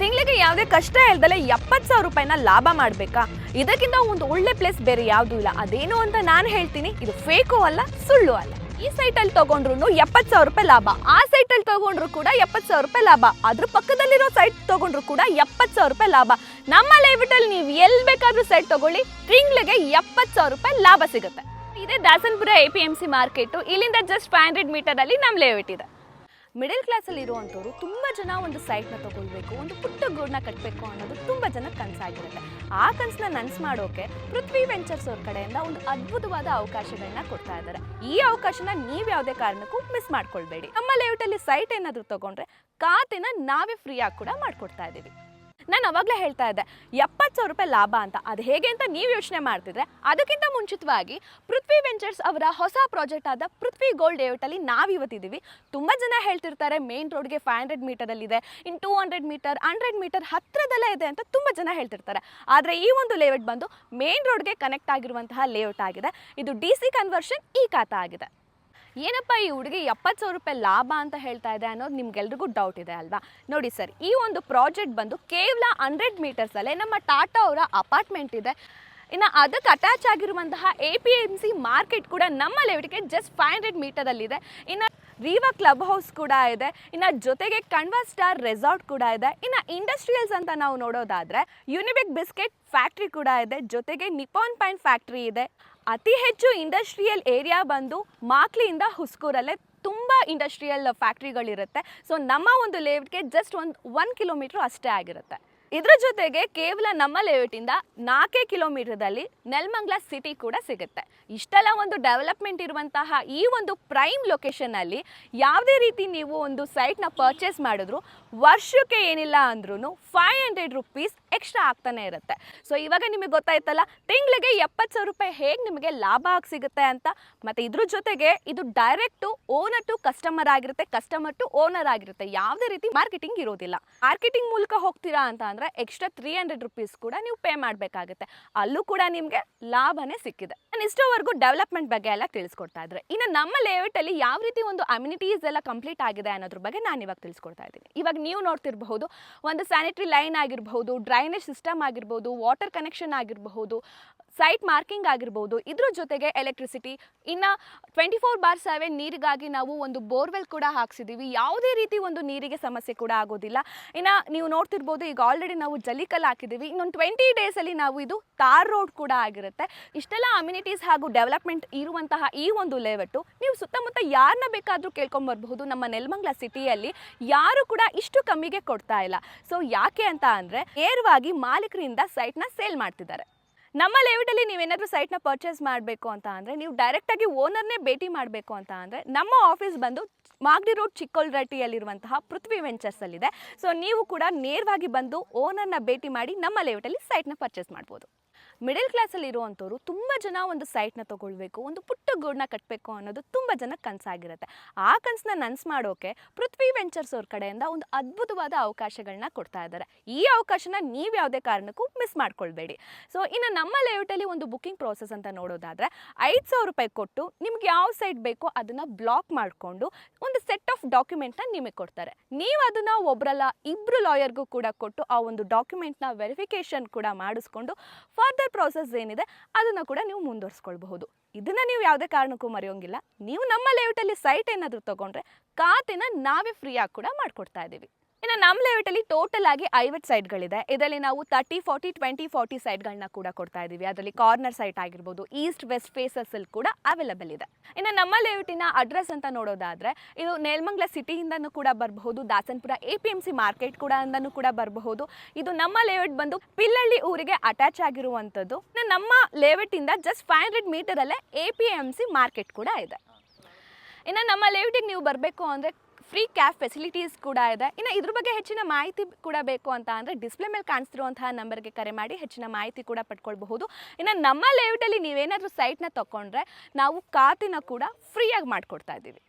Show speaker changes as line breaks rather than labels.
ತಿಂಗಳಿಗೆ ಯಾವುದೇ ಕಷ್ಟ ಇಲ್ದಲೆ ಎಪ್ಪತ್ತು ಸಾವಿರ ರೂಪಾಯಿನ ಲಾಭ ಮಾಡಬೇಕಾ? ಇದಕ್ಕಿಂತ ಒಂದು ಒಳ್ಳೆ ಪ್ಲೇಸ್ ಬೇರೆ ಯಾವುದೂ ಇಲ್ಲ. ಅದೇನು ಅಂತ ನಾನು ಹೇಳ್ತೀನಿ, ಇದು ಫೇಕು ಅಲ್ಲ, ಸುಳ್ಳು ಅಲ್ಲ. ಈ ಸೈಟಲ್ಲಿ ತಗೊಂಡ್ರು ಎಪ್ಪತ್ತು ಸಾವಿರ ರೂಪಾಯಿ ಲಾಭ. ಆ ಸೈಟಲ್ಲಿ ತಗೊಂಡ್ರು ಕೂಡ ಎಪ್ಪತ್ತು ಸಾವಿರ ರೂಪಾಯಿ ಲಾಭ. ಅದ್ರ ಪಕ್ಕದಲ್ಲಿರೋ ಸೈಟ್ ತಗೊಂಡ್ರು ಕೂಡ ಎಪ್ಪತ್ತು ಸಾವಿರ ರೂಪಾಯಿ ಲಾಭ. ನಮ್ಮ ಲೇಔಟಲ್ಲಿ ನೀವು ಎಲ್ಲಿ ಬೇಕಾದರೂ ಸೈಟ್ ತಗೊಳ್ಳಿ, ತಿಂಗಳಿಗೆ ಎಪ್ಪತ್ತು ಸಾವಿರ ರೂಪಾಯಿ ಲಾಭ ಸಿಗುತ್ತೆ. ಇದೇ Dasanapura A P M C market ಇಲ್ಲಿಂದ ಜಸ್ಟ್ ಫೈವ್ ಹಂಡ್ರೆಡ್ ಮೀಟರಲ್ಲಿ ನಮ್ಮ ಲೇಔಟ್ ಇದೆ ಮಿಡಲ್ ಕ್ಲಾಸಲ್ಲಿ ಇರುವಂಥವ್ರು ತುಂಬ ಜನ ಒಂದು ಸೈಟ್ನ ತಗೊಳ್ಬೇಕು, ಒಂದು ಪುಟ್ಟ ಗೂಡನ್ನ ಕಟ್ಟಬೇಕು ಅನ್ನೋದು ತುಂಬ ಜನ ಕನಸಾಗಿರುತ್ತೆ. ಆ ಕನಸನ್ನ ನನಸು ಮಾಡೋಕೆ ಪೃಥ್ವಿ ವೆಂಚರ್ಸ್ ಅವ್ರ ಕಡೆಯಿಂದ ಒಂದು ಅದ್ಭುತವಾದ ಅವಕಾಶಗಳನ್ನ ಕೊಡ್ತಾ ಇದ್ದಾರೆ. ಈ ಅವಕಾಶನ ನೀವು ಯಾವುದೇ ಕಾರಣಕ್ಕೂ ಮಿಸ್ ಮಾಡ್ಕೊಳ್ಬೇಡಿ. ನಮ್ಮ ಲೇಔಟಲ್ಲಿ ಸೈಟ್ ಏನಾದರೂ ತಗೊಂಡ್ರೆ ಖಾತೆನ ನಾವೇ ಫ್ರೀಯಾಗಿ ಕೂಡ ಮಾಡ್ಕೊಡ್ತಾ ಇದ್ದೀವಿ. ನಾನು ಅವಾಗಲೇ ಹೇಳ್ತಾ ಇದ್ದೆ, ಎಪ್ಪತ್ತು ಸಾವಿರ ರೂಪಾಯಿ ಲಾಭ ಅಂತ. ಅದು ಹೇಗೆ ಅಂತ ನೀವು ಯೋಚನೆ ಮಾಡ್ತಿದ್ರೆ, ಅದಕ್ಕಿಂತ ಮುಂಚಿತವಾಗಿ ಪೃಥ್ವಿ ವೆಂಚರ್ಸ್ ಅವರ ಹೊಸ ಪ್ರಾಜೆಕ್ಟ್ ಆದ ಪೃಥ್ವಿ ಗೋಲ್ಡ್ ಲೇಔಟಲ್ಲಿ ನಾವಿವತ್ತಿದ್ದೀವಿ ತುಂಬ ಜನ ಹೇಳ್ತಿರ್ತಾರೆ, ಮೇನ್ ರೋಡ್ಗೆ five hundred ಮೀಟರಲ್ಲಿದೆ, in two hundred metre hundred metre ಹತ್ತಿರದಲ್ಲೇ ಇದೆ ಅಂತ ತುಂಬ ಜನ ಹೇಳ್ತಿರ್ತಾರೆ. ಆದರೆ ಈ ಒಂದು ಲೇಔಟ್ ಬಂದು ಮೇನ್ ರೋಡ್ಗೆ ಕನೆಕ್ಟ್ ಆಗಿರುವಂತಹ ಲೇಔಟ್ ಆಗಿದೆ. ಇದು ಡಿ ಸಿ ಕನ್ವರ್ಷನ್ ಈ ಖಾತ ಆಗಿದೆ. ಏನಪ್ಪ ಈ ಹುಡುಗಿ ಎಪ್ಪತ್ತು ಸಾವಿರ ರೂಪಾಯಿ ಲಾಭ ಅಂತ ಹೇಳ್ತಾ ಇದೆ ಅನ್ನೋದು ನಿಮ್ಗೆಲ್ರಿಗೂ ಡೌಟ್ ಇದೆ ಅಲ್ವಾ? ನೋಡಿ ಸರ್, ಈ ಒಂದು ಪ್ರಾಜೆಕ್ಟ್ ಬಂದು ಕೇವಲ ಹಂಡ್ರೆಡ್ ಮೀಟರ್ಸಲ್ಲೇ ನಮ್ಮ ಟಾಟಾ ಅವರ ಅಪಾರ್ಟ್ಮೆಂಟ್ ಇದೆ. ಇನ್ನು ಅದಕ್ಕೆ ಅಟ್ಯಾಚ್ ಆಗಿರುವಂತಹ A P M C market ಕೂಡ ನಮ್ಮ ಲೆವೆಟ್ಗೆ ಜಸ್ಟ್ ಫೈವ್ ಹಂಡ್ರೆಡ್ ಮೀಟರಲ್ಲಿದೆ ಇನ್ನು ರೀವಾ ಕ್ಲಬ್ ಹೌಸ್ ಕೂಡ ಇದೆ. ಇನ್ನು ಜೊತೆಗೆ ಕಣ್ವಾ ಸ್ಟಾರ್ ರೆಸಾರ್ಟ್ ಕೂಡ ಇದೆ. ಇನ್ನು ಇಂಡಸ್ಟ್ರಿಯಲ್ಸ್ ಅಂತ ನಾವು ನೋಡೋದಾದರೆ ಯುನಿಬಿಕ್ ಬಿಸ್ಕೆಟ್ ಫ್ಯಾಕ್ಟ್ರಿ ಕೂಡ ಇದೆ. ಜೊತೆಗೆ ನಿಪಾನ್ ಪ್ಯಾಂಟ್ ಫ್ಯಾಕ್ಟ್ರಿ ಇದೆ. ಅತಿ ಹೆಚ್ಚು ಇಂಡಸ್ಟ್ರಿಯಲ್ ಏರಿಯಾ ಬಂದು ಮಾಕ್ಲಿಯಿಂದ ಹುಸ್ಕೂರಲ್ಲೇ ತುಂಬ ಇಂಡಸ್ಟ್ರಿಯಲ್ ಫ್ಯಾಕ್ಟ್ರಿಗಳಿರುತ್ತೆ ಸೊ ನಮ್ಮ ಒಂದು ಲೇಔಟ್ಗೆ ಜಸ್ಟ್ ಒಂದು ಒನ್ ಕಿಲೋಮೀಟ್ರ್ ಅಷ್ಟೇ ಆಗಿರುತ್ತೆ. ಇದ್ರ ಜೊತೆಗೆ ಕೇವಲ ನಮ್ಮ ಲೇಔಟಿಂದ ನಾಲ್ಕೇ ಕಿಲೋಮೀಟ್ರದಲ್ಲಿ ನೆಲಮಂಗ್ಲ ಸಿಟಿ ಕೂಡ ಸಿಗುತ್ತೆ. ಇಷ್ಟೆಲ್ಲ ಒಂದು ಡೆವಲಪ್ಮೆಂಟ್ ಇರುವಂತಹ ಈ ಒಂದು ಪ್ರೈಮ್ ಲೊಕೇಶನಲ್ಲಿ ಯಾವುದೇ ರೀತಿ ನೀವು ಒಂದು ಸೈಟ್ನ ಪರ್ಚೇಸ್ ಮಾಡಿದ್ರು, ವರ್ಷಕ್ಕೆ ಏನಿಲ್ಲ ಅಂದ್ರೂ ಫೈವ್ ಹಂಡ್ರೆಡ್ ರುಪೀಸ್ ಎಕ್ಸ್ಟ್ರಾ ಆಗ್ತಾನೆ ಇರುತ್ತೆ. ಸೊ ಇವಾಗ ನಿಮಗೆ ಗೊತ್ತಾಯ್ತಲ್ಲ, ತಿಂಗಳಿಗೆ ಎಪ್ಪತ್ತು ಸಾವಿರ ರೂಪಾಯಿ ಹೇಗೆ ನಿಮಗೆ ಲಾಭ ಆಗಿ ಸಿಗುತ್ತೆ ಅಂತ? ಮತ್ತು ಇದ್ರ ಜೊತೆಗೆ ಇದು ಡೈರೆಕ್ಟು ಓನರ್ ಟು ಕಸ್ಟಮರ್ ಆಗಿರುತ್ತೆ ಕಸ್ಟಮರ್ ಟು ಓನರ್ ಆಗಿರುತ್ತೆ. ಯಾವುದೇ ರೀತಿ ಮಾರ್ಕೆಟಿಂಗ್ ಇರೋದಿಲ್ಲ. ಮಾರ್ಕೆಟಿಂಗ್ ಮೂಲಕ ಹೋಗ್ತೀರಾ ಅಂತ ಅಂದರೆ ಎಕ್ಸ್ಟ್ರಾ ತ್ರೀ ಹಂಡ್ರೆಡ್ ರುಪೀಸ್ ಕೂಡ ನೀವು ಪೇ ಮಾಡಬೇಕಾಗುತ್ತೆ. ಅಲ್ಲೂ ಕೂಡ ನಿಮಗೆ ಲಾಭನೇ ಸಿಕ್ಕಿದೆ. ನಾನು ಇಷ್ಟೋವರೆಗೂ ಡೆವಲಪ್ಮೆಂಟ್ ಬಗ್ಗೆ ಎಲ್ಲ ತಿಳಿಸ್ಕೊಡ್ತಾ ಇದ್ರೆ, ಇನ್ನು ನಮ್ಮ ಲೇಔಟಲ್ಲಿ ಯಾವ ರೀತಿ ಒಂದು ಅಮ್ಯುನಿಟೀಸ್ ಎಲ್ಲ ಕಂಪ್ಲೀಟ್ ಆಗಿದೆ ಅನ್ನೋದ್ರ ಬಗ್ಗೆ ನಾನು ಇವಾಗ ತಿಳಿಸ್ಕೊಡ್ತಾ ಇದ್ದೀನಿ. ಇವಾಗ ನೀವು ನೋಡ್ತಿರಬಹುದು, ಒಂದು ಸ್ಯಾನಿಟರಿ ಲೈನ್ ಆಗಿರಬಹುದು ಡ್ರೈನೇಜ್ ಸಿಸ್ಟಮ್ ಆಗಿರ್ಬೋದು ವಾಟರ್ ಕನೆಕ್ಷನ್ ಆಗಿರಬಹುದು ಸೈಟ್ ಮಾರ್ಕಿಂಗ್ ಆಗಿರ್ಬೋದು ಇದ್ರ ಜೊತೆಗೆ ಎಲೆಕ್ಟ್ರಿಸಿಟಿ ಇನ್ನು ಟ್ವೆಂಟಿ ಫೋರ್ ಬಾರ್ ಸೆವೆನ್ ನೀರಿಗಾಗಿ ನಾವು ಒಂದು ಬೋರ್ವೆಲ್ ಕೂಡ ಹಾಕ್ಸಿದ್ದೀವಿ ಯಾವುದೇ ರೀತಿ ಒಂದು ನೀರಿಗೆ ಸಮಸ್ಯೆ ಕೂಡ ಆಗೋದಿಲ್ಲ. ಇನ್ನು ನೀವು ನೋಡ್ತಿರ್ಬೋದು, ಈಗ ಆಲ್ರೆಡಿ ನಾವು ಜಲಿಕಲ್ ಹಾಕಿದ್ದೀವಿ ಇನ್ನೊಂದು ಟ್ವೆಂಟಿ ಡೇಸಲ್ಲಿ ನಾವು ಇದು ತಾರ್ ರೋಡ್ ಕೂಡ ಆಗಿರುತ್ತೆ. ಇಷ್ಟೆಲ್ಲ ಅಮ್ಯುನಿಟೀಸ್ ಹಾಗೂ ಡೆವಲಪ್ಮೆಂಟ್ ಇರುವಂತಹ ಈ ಒಂದು ಲೇಔಟು, ನೀವು ಸುತ್ತಮುತ್ತ ಯಾರನ್ನ ಬೇಕಾದರೂ ಕೇಳ್ಕೊಂಬರ್ಬಹುದು ನಮ್ಮ ನೆಲಮಂಗ್ಲ ಸಿಟಿಯಲ್ಲಿ ಯಾರು ಕೂಡ ಇಷ್ಟು ಕಮ್ಮಿಗೆ ಕೊಡ್ತಾ ಇಲ್ಲ. ಸೊ ಯಾಕೆ ಅಂತ ಅಂದರೆ, ನೇರವಾಗಿ ಮಾಲೀಕರಿಂದ ಸೈಟ್ನ ಸೇಲ್ ಮಾಡ್ತಿದ್ದಾರೆ. ನಮ್ಮ ಲೇಔಟಲ್ಲಿ ನೀವೇನಾದರೂ ಸೈಟ್ನ ಪರ್ಚೇಸ್ ಮಾಡಬೇಕು ಅಂತ ಅಂದರೆ, ನೀವು ಡೈರೆಕ್ಟಾಗಿ ಓನರ್ನೇ ಭೇಟಿ ಮಾಡಬೇಕು ಅಂತ ಅಂದರೆ, ನಮ್ಮ ಆಫೀಸ್ ಬಂದು ಮಾಗ್ಡಿ ರೋಡ್ ಚಿಕ್ಕೋಲ್ರಟ್ಟಿಯಲ್ಲಿರುವಂತಹ ಪೃಥ್ವಿ ವೆಂಚರ್ಸಲ್ಲಿದೆ ಸೊ ನೀವು ಕೂಡ ನೇರವಾಗಿ ಬಂದು ಓನರ್ನ ಭೇಟಿ ಮಾಡಿ ನಮ್ಮ ಲೇಔಟಲ್ಲಿ ಸೈಟ್ನ ಪರ್ಚೇಸ್ ಮಾಡ್ಬೋದು. ಮಿಡಲ್ ಕ್ಲಾಸಲ್ಲಿ ಇರುವಂಥವ್ರು ತುಂಬ ಜನ ಒಂದು ಸೈಟ್ನ ತೊಗೊಳ್ಬೇಕು, ಒಂದು ಪುಟ್ಟ ಗೂಡನ್ನ ಕಟ್ಟಬೇಕು ಅನ್ನೋದು ತುಂಬ ಜನ ಕನಸಾಗಿರುತ್ತೆ. ಆ ಕನಸನ್ನ ನನಸು ಮಾಡೋಕೆ ಪೃಥ್ವಿ ವೆಂಚರ್ಸ್ ಅವ್ರ ಕಡೆಯಿಂದ ಒಂದು ಅದ್ಭುತವಾದ ಅವಕಾಶಗಳನ್ನ ಕೊಡ್ತಾ ಇದ್ದಾರೆ. ಈ ಅವಕಾಶನ ನೀವು ಯಾವುದೇ ಕಾರಣಕ್ಕೂ ಮಿಸ್ ಮಾಡ್ಕೊಳ್ಬೇಡಿ. ಸೊ, ಇನ್ನು ನಮ್ಮ ಲೇಔಟಲ್ಲಿ ಒಂದು ಬುಕಿಂಗ್ ಪ್ರೋಸೆಸ್ ಅಂತ ನೋಡೋದಾದರೆ ಐದು ಸಾವಿರ ರೂಪಾಯಿ ಕೊಟ್ಟು ನಿಮ್ಗೆ ಯಾವ ಸೈಟ್ ಬೇಕೋ ಅದನ್ನು ಬ್ಲಾಕ್ ಮಾಡಿಕೊಂಡು ಒಂದು ಸೆಟ್ ಆಫ್ ಡಾಕ್ಯುಮೆಂಟ್ನ ನಿಮಗೆ ಕೊಡ್ತಾರೆ. ನೀವು ಅದನ್ನು ಒಬ್ಬರಲ್ಲ ಇಬ್ಬರು ಲಾಯರ್ಗೂ ಕೂಡ ಕೊಟ್ಟು ಆ ಒಂದು ಡಾಕ್ಯುಮೆಂಟ್ನ ವೆರಿಫಿಕೇಷನ್ ಕೂಡ ಮಾಡಿಸ್ಕೊಂಡು ಫರ್ದರ್ ಪ್ರೋಸೆಸ್ ಏನಿದೆ, ಅದನ್ನು ಕೂಡ ನೀವು ಮುಂದುವರಿಸ್ಕೊಳ್ಬಹುದು. ಇದನ್ನು ನೀವು ಯಾವುದೇ ಕಾರಣಕ್ಕೂ ಮರೆಯೋಂಗಿಲ್ಲ. ನೀವು ನಮ್ಮ ಲೇಔಟಲ್ಲಿ ಸೈಟ್ ಏನಾದರೂ ತೊಗೊಂಡ್ರೆ, ಖಾತೆನ ನಾವೇ ಫ್ರೀಯಾಗಿ ಕೂಡ ಮಾಡಿಕೊಡ್ತಾ ಇದ್ದೀವಿ. ಇನ್ನು ನಮ್ಮ ಲೇಔಟಲ್ಲಿ ಟೋಟಲ್ ಆಗಿ ಐವತ್ತು ಸೈಟ್ಗಳಿದೆ. ಇದರಲ್ಲಿ ನಾವು ತರ್ಟಿ ಫಾರ್ಟಿ ಟ್ವೆಂಟಿ ಫಾರ್ಟಿ ಸೈಟ್ಗಳನ್ನ ಕೂಡ ಕೊಡ್ತಾ ಇದ್ದೀವಿ ಅದರಲ್ಲಿ ಕಾರ್ನರ್ ಸೈಟ್ ಆಗಿರ್ಬೋದು ಈಸ್ಟ್ ವೆಸ್ಟ್ ಫೇಸಸ್ಸಲ್ಲಿ ಕೂಡ ಅವೈಲಬಲ್ ಇದೆ. ಇನ್ನು ನಮ್ಮ ಲೇಔಟಿನ ಅಡ್ರೆಸ್ ಅಂತ ನೋಡೋದಾದರೆ, ಇದು ನೇಲ್ಮಂಗ್ಲ ಸಿಟಿಯಿಂದನೂ ಕೂಡ ಬರಬಹುದು, Dasanapura A P M C market ಕೂಡ ಅಂದನೂ ಕೂಡ ಬರಬಹುದು. ಇದು ನಮ್ಮ ಲೇಔಟ್ ಬಂದು ಪಿಲ್ಲಳ್ಳಿ ಊರಿಗೆ ಅಟ್ಯಾಚ್ ಆಗಿರುವಂಥದ್ದು. ನಮ್ಮ ಲೇಔಟಿಂದ just five hundred ಮೀಟರಲ್ಲೇ A P M C market ಕೂಡ ಇದೆ. ಇನ್ನು ನಮ್ಮ ಲೇಔಟಿಗೆ ನೀವು ಬರಬೇಕು ಅಂದರೆ ಫ್ರೀ ಕ್ಯಾಬ್ ಫೆಸಿಲಿಟೀಸ್ ಕೂಡ ಇದೆ. ಇನ್ನು ಇದ್ರ ಬಗ್ಗೆ ಹೆಚ್ಚಿನ ಮಾಹಿತಿ ಕೂಡ ಬೇಕು ಅಂತ ಅಂದರೆ ಡಿಸ್ಪ್ಲೇ ಮೇಲೆ ಕಾಣಿಸ್ತಿರುವಂತಹ ನಂಬರ್ಗೆ ಕರೆ ಮಾಡಿ ಹೆಚ್ಚಿನ ಮಾಹಿತಿ ಕೂಡ ಪಡ್ಕೊಳ್ಬಹುದು. ಇನ್ನು ನಮ್ಮ ಲೇಔಟಲ್ಲಿ ನೀವೇನಾದರೂ ಸೈಟ್ನ ತೊಗೊಂಡ್ರೆ ನಾವು ಖಾತೆನ ಕೂಡ ಫ್ರೀಯಾಗಿ ಮಾಡಿಕೊಡ್ತಾ ಇದ್ದೀವಿ.